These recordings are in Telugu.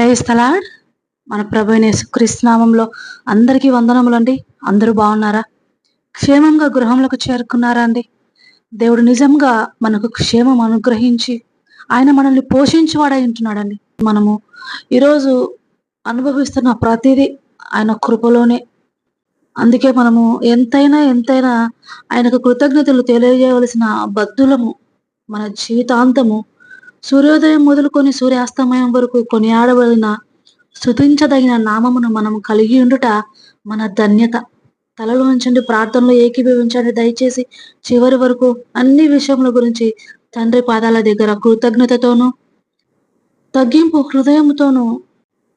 క్రైస్తలా మన ప్రభు యేసుక్రీస్తునామంలో అందరికీ వందనములండి. అందరూ బాగున్నారా? క్షేమంగా గృహంలోకి చేరుకున్నారా అండి? దేవుడు నిజంగా మనకు క్షేమం అనుగ్రహించి ఆయన మనల్ని పోషించేవాడై ఉంటున్నాడండి. మనము ఈరోజు అనుభవిస్తున్న ప్రతిదీ ఆయన కృపలోనే. అందుకే మనము ఎంతైనా ఎంతైనా ఆయనకు కృతజ్ఞతలు తెలియజేయవలసిన బద్దులము మన జీవితాంతము సూర్యోదయం మొదలుకొని సూర్యాస్తమయం వరకు కొనియాడబడిన స్థుతించదగిన నామమును మనం కలిగి ఉండుట మన ధన్యత. తలలో ఉంచండి ప్రార్థనలో ఏకీభవించండి. దయచేసి చివరి వరకు అన్ని విషయముల గురించి తండ్రి పాదాల దగ్గర కృతజ్ఞతతోనూ తగ్గింపు హృదయంతోనూ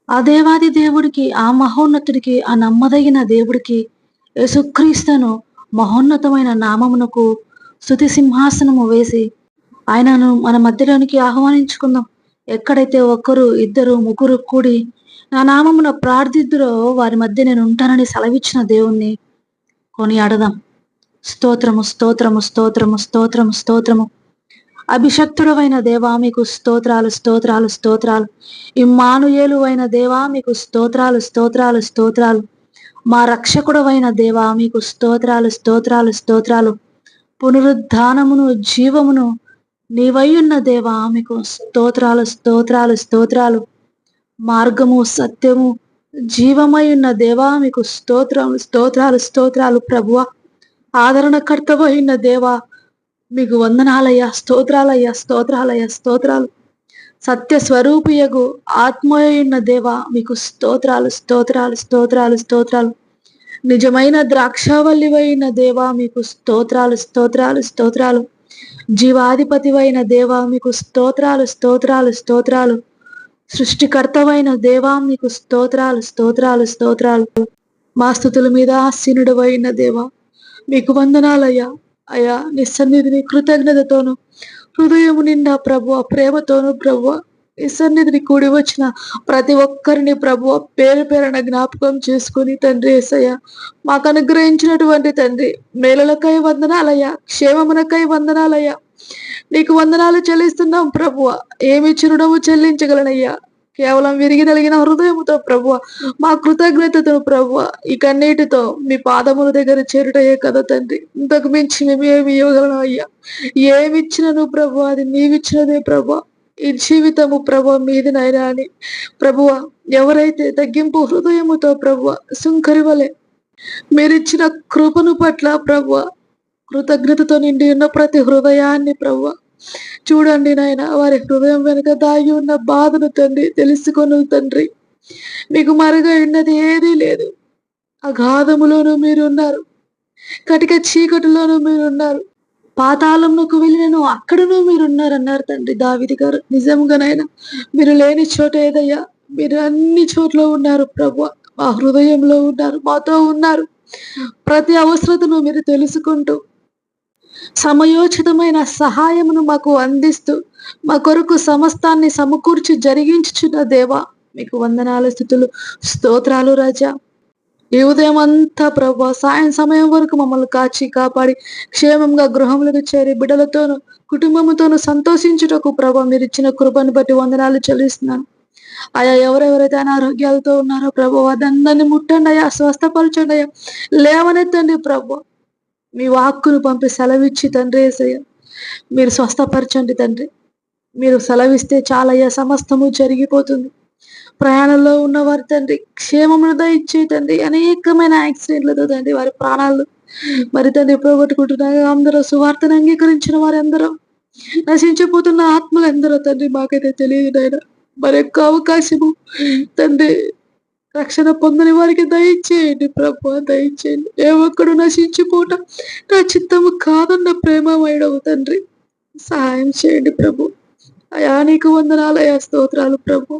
ఆ దేవాది దేవుడికి ఆ మహోన్నతుడికి ఆ నమ్మదగిన దేవుడికి యేసుక్రీస్తును మహోన్నతమైన నామమునకు స్థుతి సింహాసనము వేసి ఆయనను మన మధ్యలోనికి ఆహ్వానించుకుందాం. ఎక్కడైతే ఒక్కరు ఇద్దరు ముగ్గురు కూడి నా నామమున ప్రార్థిద్దురో వారి మధ్య నేను ఉంటానని సెలవిచ్చిన దేవుణ్ణి కొనియాడదాం. స్తోత్రము స్తోత్రము స్తోత్రము స్తోత్రము స్తోత్రము. అభిషక్తుడవైన దేవా మీకు స్తోత్రాలు స్తోత్రాలు స్తోత్రాలు. ఇమ్మానుయేలు అయిన దేవా మీకు స్తోత్రాలు స్తోత్రాలు స్తోత్రాలు. మా రక్షకుడవైన దేవా మీకు స్తోత్రాలు స్తోత్రాలు స్తోత్రాలు. పునరుద్ధానమును జీవమును నీవయ్యున్న దేవా మీకు స్తోత్రాలు స్తోత్రాలు స్తోత్రాలు. మార్గము సత్యము జీవమై ఉన్న దేవా మీకు స్తోత్రములు స్తోత్రాలు స్తోత్రాలు ప్రభువ. ఆదరణకర్తవైన దేవా మీకు వందనాలయ్యా స్తోత్రాలయ్యా స్తోత్రాలయ్యా స్తోత్రాలు. సత్య స్వరూపియగు ఆత్మయున్న దేవా మీకు స్తోత్రాలు స్తోత్రాలు స్తోత్రాలు స్తోత్రాలు. నిజమైన ద్రాక్షావల్లివైన దేవా మీకు స్తోత్రాలు స్తోత్రాలు స్తోత్రాలు. జీవాధిపతివైన దేవా మీకు స్తోత్రాలు స్తోత్రాలు స్తోత్రాలు. సృష్టికర్తవైన దేవా మీకు స్తోత్రాలు స్తోత్రాలు స్తోత్రాలు. మా స్థుతుల మీద ఆసీనుడవైన దేవా మీకు వందనాలయ్యా. అయ్యా నిస్సన్నిధిని కృతజ్ఞతతోను హృదయము నిండా ప్రభు ప్రేమతోను ప్రభు సన్నిధిని కూడి వచ్చిన ప్రతి ఒక్కరిని ప్రభు పేరు పేరున జ్ఞాపకం చేసుకుని తండ్రి ఏసయ్య మాకు అనుగ్రహించినటువంటి తండ్రి మేలలకై వందనాలయ్యా క్షేమమునకై వందనాలయ్యా. నీకు వందనాలు చెల్లిస్తున్నాం ప్రభువ ఏమి చిరునవ్వు చెల్లించగలనయ్యా. కేవలం విరిగి నలిగిన హృదయముతో ప్రభువ మా కృతజ్ఞతతో ప్రభువ ఈ కన్నీటితో మీ పాదముల దగ్గర చేరుటయే కదా తండ్రి. ఇంతకు మించి మేము ఏమి ఇవ్వగలను అయ్యా ఏమి ఇచ్చినను ప్రభు అది నీవిచ్చినదే ప్రభు ఈ జీవితము ప్రభు మీదినైనా అని. ప్రభువ ఎవరైతే తగ్గింపు హృదయముతో ప్రభువ సుంకరి వలె మీరిచ్చిన కృపను పట్ల ప్రభువ కృతజ్ఞతతో నిండి ఉన్న ప్రతి హృదయాన్ని ప్రభువ చూడండి నాయన వారి హృదయం వెనుక దాగి ఉన్న బాధను తండ్రి తెలుసుకొను తండ్రి. మీకు మరుగా ఉన్నది ఏదీ లేదు. అగాధములోనూ మీరున్నారు. కటిక చీకటిలోనూ మీరున్నారు. పాతాళంలోకి వెళ్ళినను అక్కడను మీరు ఉన్నారన్నారు తండ్రి దావిది గారు. నిజంగానైనా మీరు లేని చోట ఏదయ్యా మీరు అన్ని చోట్ల ఉన్నారు ప్రభు. మా హృదయంలో ఉన్నారు మాతో ఉన్నారు. ప్రతి అవసరతను మీరు తెలుసుకుంటూ సమయోచితమైన సహాయమును మాకు అందిస్తూ మా కొరకు సమస్తాన్ని సమకూర్చి జరిగించుచున్న దేవా మీకు వందనాల స్థుతులు. స్తోత్రాలు రాజా. ఈ ఉదయం అంతా ప్రభా సాయం సమయం వరకు మమ్మల్ని కాచి కాపాడి క్షేమంగా గృహములకు చేరి బిడ్డలతోనూ కుటుంబంతోను సంతోషించుటకు ప్రభా మీరు ఇచ్చిన కృపను బట్టి వందనాలు చెల్లిస్తున్నాను. ఆయా ఎవరెవరైతే అనారోగ్యాలతో ఉన్నారో ప్రభు అదందరిని ముట్టండి అయ్యా స్వస్థపరచండి అయ్యా. లేవనెత్తండి ప్రభు. మీ వాక్కును పంపి సెలవిచ్చి తండ్రి ఏసయ్య మీరు స్వస్థపరచండి తండ్రి. మీరు సెలవిస్తే చాలయ్యా సమస్తము జరిగిపోతుంది. ప్రయాణంలో ఉన్నవారు తండ్రి క్షేమమును దయచే తండ్రి. అనేకమైన యాక్సిడెంట్లతో తండ్రి వారి ప్రాణాలు మరి తండ్రి పోగొట్టుకుంటున్నారు అందరూ సువార్తను అంగీకరించిన వారందరూ నశించిపోతున్న ఆత్మలు ఎందరో తండ్రి మాకైతే తెలియదు ఆయన మరి యొక్క అవకాశము తండ్రి రక్షణ పొందని వారికి దయచేయండి ప్రభు దయచేయండి. ఏ ఒక్కడు నశించిపోవటం నా చిత్తము కాదన్న ప్రేమమయడవు తండ్రి. సహాయం చేయండి ప్రభు. అయా నీకు వందనాలయ స్తోత్రాలు ప్రభు.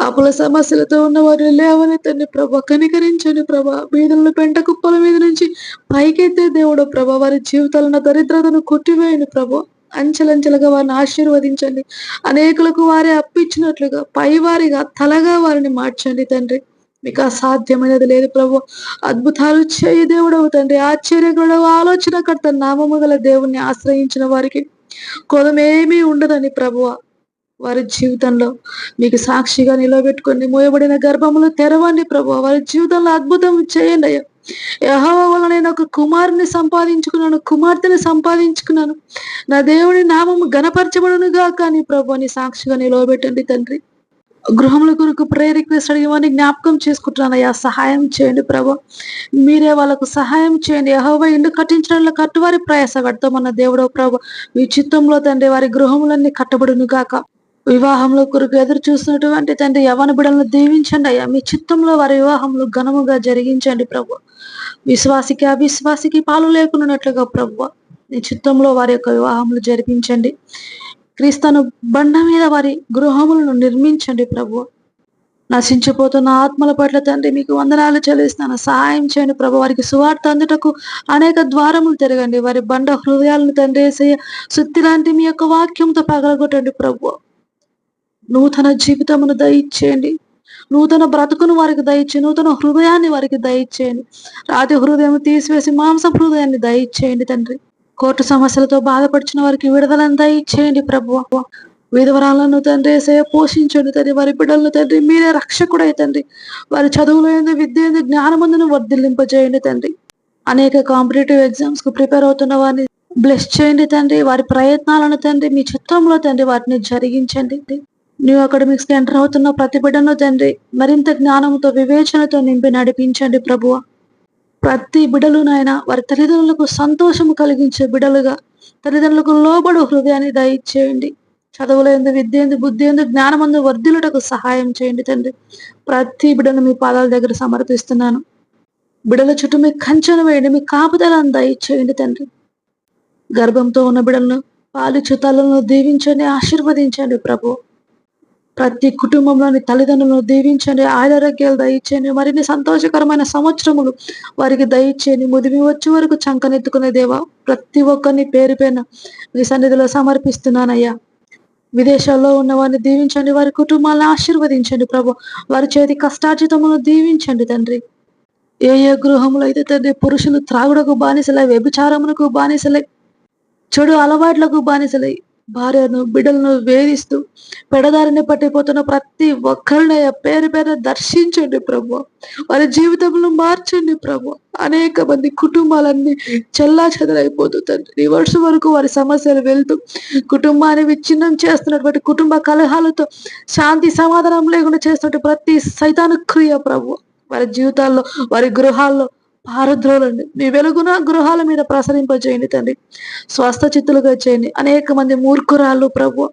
అప్పుల సమస్యలతో ఉన్న వారిని లేవని తండ్రి ప్రభ కనికరించండి ప్రభ బీదలను పెంట కుప్పల మీద నుంచి పైకెత్తే దేవుడు ప్రభ వారి జీవితాలను దరిద్రతను కొట్టివేయండి ప్రభు. అంచెలంచెలుగా వారిని ఆశీర్వదించండి. అనేకులకు వారే అప్పించినట్లుగా పైవారిగా తలగా వారిని మార్చండి తండ్రి. మీకు అసాధ్యమైనది లేదు ప్రభు. అద్భుతాలు చేయి దేవుడవు తండ్రి. ఆశ్చర్యకుడవు ఆలోచనకర్త నామము గల దేవుణ్ణి ఆశ్రయించిన వారికి కొదమేమీ ఉండదని ప్రభువ. వారి జీవితంలో మీకు సాక్షిగా నిలబెట్టుకోండి మోయబడిన గర్భములు తెరవండి ప్రభు. వారి జీవితంలో అద్భుతం చేయండి అయ్యా. యహోవ వల్ల నేను ఒక కుమారుని సంపాదించుకున్నాను కుమార్తెని సంపాదించుకున్నాను. నా దేవుని నామము గణపరచబడును గాక ప్రభు అని సాక్షిగా నిలవబెట్టండి తండ్రి. గృహముల కొరకు ప్రేయర్ రిక్వెస్ట్ అడిగేవాడిని జ్ఞాపకం చేసుకుంటున్నాను అయ్యా. సహాయం చేయండి ప్రభు. మీరే వాళ్ళకు సహాయం చేయండి. యహోవ ఇల్లు కట్టించడంలో కట్టువారి ప్రయాస పెడతామన్న దేవుడో ప్రభు. మీ చిత్తంలో తండ్రి వారి గృహములన్నీ కట్టబడును గాక. వివాహంలో కొరకు ఎదురు చూస్తున్నటువంటి తండ్రి యవన బిడలను దీవించండి అయ్యా. మీ చిత్తంలో వారి వివాహంలో ఘనముగా జరిగించండి ప్రభు విశ్వాసికి అవిశ్వాసికి పాలు లేకున్నట్లుగా ప్రభు నీ చిత్తంలో వారి యొక్క వివాహములు జరిపించండి. క్రీస్తును బండ మీద వారి గృహములను నిర్మించండి ప్రభు నశించిపోతున్న ఆత్మల పట్ల తండ్రి మీకు వందనాలు చెల్లిస్తాను. సహాయం చేయండి ప్రభు. వారికి సువార్త అందుటకు అనేక ద్వారములు తిరగండి. వారి బండ హృదయాలను తండ్రి ఏసయ్య సుత్తి లాంటి మీ యొక్క వాక్యంతో పగలగొట్టండి ప్రభు నూతన జీవితమును దయచేయండి. నూతన బ్రతుకును వారికి దయచే నూతన హృదయాన్ని వారికి దయచేయండి. రాతి హృదయం తీసివేసి మాంస హృదయాన్ని దయచేయండి తండ్రి. కోర్టు సమస్యలతో బాధపడిచిన వారికి విడుదలను దయచేయండి ప్రభు విధవరాలను తండ్రి ఏసయ్య పోషించండి తండ్రి. వారి బిడ్డలను తండ్రి మీరే రక్షకుడై తండ్రి. వారి చదువులో ఏంది విద్య ఏంది జ్ఞానమందును వర్ధిల్లింపజేయండి తండ్రి. అనేక కాంపిటేటివ్ ఎగ్జామ్స్కు ప్రిపేర్ అవుతున్న వారిని బ్లెస్ చేయండి తండ్రి. వారి ప్రయత్నాలను తండ్రి మీ చిత్రంలో తండ్రి వాటిని జరిగించండి. న్యూ అకాడమిక్స్కి ఎంటర్ అవుతున్న ప్రతి బిడ్డను తండ్రి మరింత జ్ఞానంతో వివేచనతో నింపి నడిపించండి ప్రభువ. ప్రతి బిడలు నాయన వారి తల్లిదండ్రులకు సంతోషం కలిగించే బిడలుగా తల్లిదండ్రులకు లోబడు హృదయాన్ని దయచేయండి. చదువులేందు విద్య ఎందు బుద్ధి ఎందు జ్ఞానమందు వర్ధిల్లుటకు సహాయం చేయండి తండ్రి. ప్రతి బిడను మీ పాదాల దగ్గర సమర్పిస్తున్నాను. బిడల చుట్టూ మీ కంచెను వేయండి మీ కాపుదలను దయచేయండి తండ్రి. గర్భంతో ఉన్న బిడలను పాలు చుతాలను దీవించండి ఆశీర్వదించండి ప్రభు ప్రతి కుటుంబంలోని తల్లిదండ్రులను దీవించండి ఆయురారోగ్యాలు దయచేయండి మరిన్ని సంతోషకరమైన సంవత్సరములు వారికి దయచేయండి. ముదిమి వచ్చే వరకు చంకనెత్తుకునే దేవా ప్రతి ఒక్కరిని పేరు పైన మీ సన్నిధిలో సమర్పిస్తున్నానయ్యా. విదేశాల్లో ఉన్న వారిని దీవించండి వారి కుటుంబాలను ఆశీర్వదించండి ప్రభు. వారి చేతి కష్టార్జితమును దీవించండి తండ్రి. ఏ ఏ గృహములు అయితే తండ్రి పురుషులు త్రాగుడకు బానిసలై వ్యభిచారమునకు బానిసలై చెడు అలవాట్లకు బానిసలై భార్యను బిడ్డలను వేధిస్తూ పెడదారిని పట్టిపోతున్న ప్రతి ఒక్కరిని పేరు పేరు దర్శించండి ప్రభు. వారి జీవితంలో మార్చండి ప్రభు. అనేక మంది కుటుంబాలన్నీ చెల్లా చెదరైపోతుంది రివర్స్ వరకు వారి సమస్యలు వెళ్తూ కుటుంబాన్ని విచ్ఛిన్నం చేస్తున్నటువంటి కుటుంబ కలహాలతో శాంతి సమాధానం లేకుండా చేస్తున్నటువంటి ప్రతి సైతాను క్రియ ప్రభు. వారి జీవితాల్లో వారి గృహాల్లో పారద్రోలండి. మీ వెలుగున గృహాల మీద ప్రసరింపజేయండి తండ్రి. స్వస్థ చిత్తులుగా చేయండి. అనేక మంది మూర్ఖురాలు ప్రభు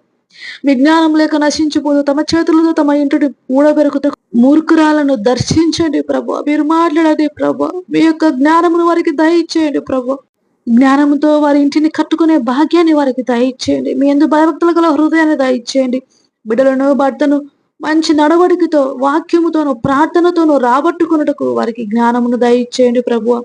విజ్ఞానం లేక నశించిపోదు. తమ చేతులతో తమ ఇంటిని ఊడబెరుకుతూ మూర్ఖురాలను దర్శించండి ప్రభు మీరు మాట్లాడండి ప్రభు మీ యొక్క జ్ఞానమును వారికి దయచేయండి ప్రభు జ్ఞానంతో వారి ఇంటిని కట్టుకునే భాగ్యాన్ని వారికి దయచేయండి. మీ ఎందు భయభక్తులు గల హృదయాన్ని దయచేయండి. బిడ్డలను భర్తను మంచి నడవడికతో వాక్యముతోను ప్రార్థనతోను రాబట్టుకున్నటకు వారికి జ్ఞానమును దయచేయండి ప్రభువ.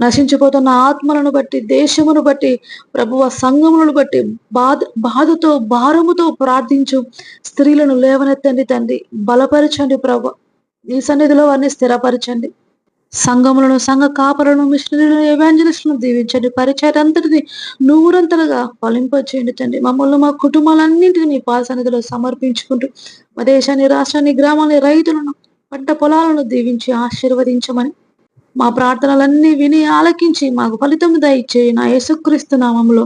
నశించిపోతున్న ఆత్మలను బట్టి దేశమును బట్టి ప్రభువ సంఘములను బట్టి బాధ బాధతో భారముతో ప్రార్థించు. స్త్రీలను లేవనెత్తండి తండ్రి. బలపరచండి ప్రభు. ఈ సన్నిధిలో వారిని స్థిరపరచండి. సంఘములను సంఘ కాపలను మిషనరీలను ఎవాంజలిస్టులను దీవించండి. పరిచయం అంతటిని నూరంతలుగా ఫలింపచేయండి తండ్రి. మమ్మల్ని మా కుటుంబాలన్నింటినీ మీ పాసన్నిధిలో సమర్పించుకుంటూ మా దేశాన్ని రాష్ట్రాన్ని గ్రామాన్ని రైతులను పంట పొలాలను దీవించి ఆశీర్వదించమని మా ప్రార్థనలన్నీ విని ఆలకించి మాకు ఫలితం దయచేయి. నా యేసుక్రీస్తు నామంలో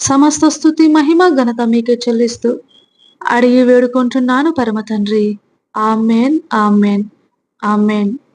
సమస్త స్థుతి మహిమ ఘనత మీకే చెల్లిస్తూ అడిగి వేడుకుంటున్నాను పరమ తండ్రి. Amen amen amen.